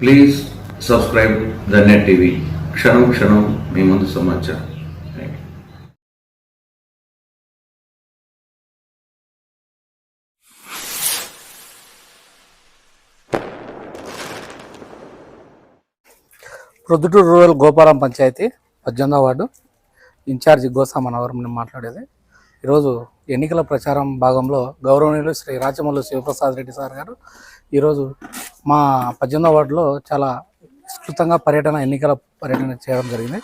Please subscribe the net TV క్షణం క్షణం మీ ముందు సమాచారం. ప్రొద్దుటూరు రూరల్ గోపాలం పంచాయతీ పద్దెనిమిదో వార్డు. ఇన్ఛార్జి గోసామ మనవరం నేను మాట్లాడేది. ఈరోజు ఎన్నికల ప్రచారం భాగంలో గౌరవనీయులు శ్రీ రాచమల్లు శివప్రసాద్ రెడ్డి సార్ గారు ఈరోజు మా పద్దెనిమిదో వార్డులో చాలా విస్తృతంగా పర్యటన ఎన్నికల పర్యటన చేయడం జరిగింది.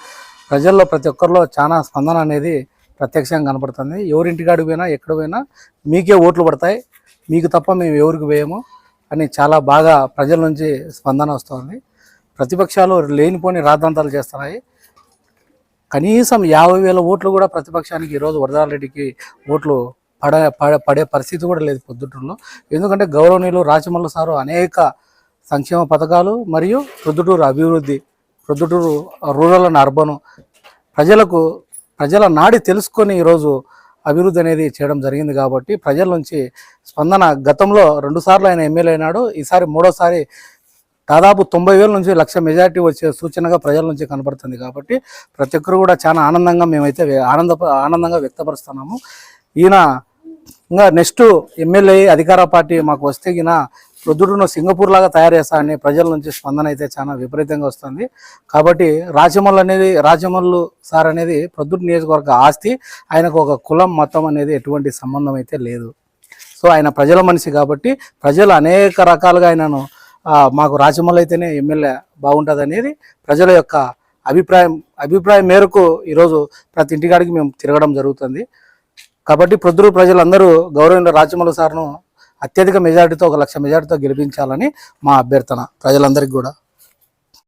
ప్రజల్లో ప్రతి ఒక్కరిలో చాలా స్పందన అనేది ప్రత్యక్షంగా కనపడుతుంది. ఎవరింటికాడికి పోయినా ఎక్కడ పోయినా మీకే ఓట్లు పడతాయి. మీకు తప్ప మేము ఎవరికి వేయము అని చాలా బాగా ప్రజల నుంచి స్పందన వస్తుంది. ప్రతిపక్షాలు లేనిపోని రాద్ధాంతాలు చేస్తున్నాయి. కనీసం యాభై వేల ఓట్లు కూడా ప్రతిపక్షానికి ఈరోజు వరదారెడ్డికి ఓట్లు పడ పడ పడే పరిస్థితి కూడా లేదు పొద్దుటూరులో. ఎందుకంటే గౌరవనీయులు రాజమల్ల సారు అనేక సంక్షేమ పథకాలు మరియు ప్రొద్దుటూరు అభివృద్ధి ప్రొద్దుటూరు రూరల్ అండ్ అర్బన్ ప్రజలకు ప్రజల నాడి తెలుసుకొని ఈరోజు అభివృద్ధి అనేది చేయడం జరిగింది కాబట్టి ప్రజల నుంచి స్పందన గతంలో రెండుసార్లు ఆయన ఎమ్మెల్యే అయినాడు ఈసారి మూడోసారి దాదాపు తొంభై వేల నుంచి లక్ష మెజారిటీ వచ్చే సూచనగా ప్రజల నుంచి కనబడుతుంది కాబట్టి ప్రతి ఒక్కరు కూడా చాలా ఆనందంగా మేమైతే ఆనంద ఆనందంగా వ్యక్తపరుస్తున్నాము. ఈయన ఇంకా నెక్స్ట్ ఎమ్మెల్యే అధికార పార్టీ మాకు వస్తే ఈయన ప్రొద్దుటూరును సింగపూర్ లాగా తయారు చేస్తానని ప్రజల నుంచి స్పందన అయితే చాలా విపరీతంగా వస్తుంది. కాబట్టి రాజమల్లు అనేది రాజమల్లు సార్ అనేది ప్రొద్దుడు నియోజకవర్గ ఆస్తి. ఆయనకు ఒక కులం మతం అనేది ఎటువంటి సంబంధం అయితే లేదు. సో ఆయన ప్రజల మనిషి కాబట్టి ప్రజలు అనేక రకాలుగా ఆయనను మాకు రాజమౌళి అయితేనే ఎమ్మెల్యే బాగుంటుంది అనేది ప్రజల యొక్క అభిప్రాయం అభిప్రాయం మేరకు ఈరోజు ప్రతి ఇంటికాడికి మేము తిరగడం జరుగుతుంది. కాబట్టి ప్రొద్దురు ప్రజలందరూ గౌరవ రాజమౌళి సార్ను అత్యధిక మెజారిటీతో ఒక లక్ష మెజారిటీతో గెలిపించాలని మా అభ్యర్థన ప్రజలందరికీ కూడా.